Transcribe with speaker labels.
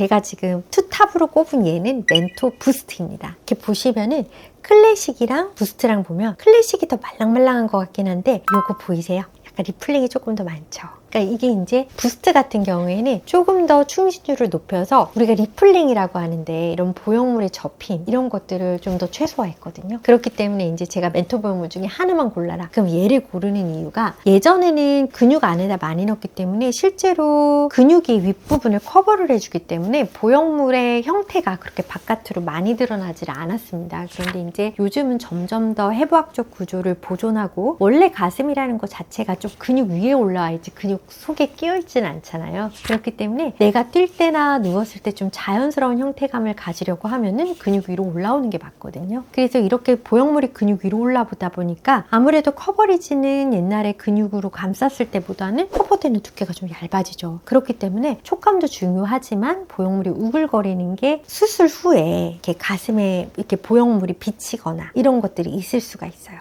Speaker 1: 제가 지금 투탑으로 꼽은 얘는 멘토 부스트입니다. 이렇게 보시면은 클래식이랑 부스트랑 보면 클래식이 더 말랑말랑한 것 같긴 한데 요거 보이세요? 약간 리플링이 조금 더 많죠. 그러니까 이게 이제 부스트 같은 경우에는 조금 더 충신율을 높여서 우리가 리플링이라고 하는데 이런 보형물의 접힘 이런 것들을 좀 더 최소화했거든요. 그렇기 때문에 이제 제가 멘토 보형물 중에 하나만 골라라. 그럼 얘를 고르는 이유가 예전에는 근육 안에다 많이 넣었기 때문에 실제로 근육이 윗부분을 커버를 해주기 때문에 보형물의 형태가 그렇게 바깥으로 많이 드러나질 않았습니다. 그런데 이제 요즘은 점점 더 해부학적 구조를 보존하고 원래 가슴이라는 것 자체가 좀 근육 위에 올라와 있지 근육 속에 끼어 있지는 않잖아요. 그렇기 때문에 내가 뛸 때나 누웠을 때 좀 자연스러운 형태감을 가지려고 하면은 근육 위로 올라오는 게 맞거든요. 그래서 이렇게 보형물이 근육 위로 올라보다 보니까 아무래도 커버리지는 옛날에 근육으로 감쌌을 때보다는 커버되는 두께가 좀 얇아지죠. 그렇기 때문에 촉감도 중요하지만 보형물이 우글거리는 게 수술 후에 이렇게 가슴에 이렇게 보형물이 비치거나 이런 것들이 있을 수가 있어요.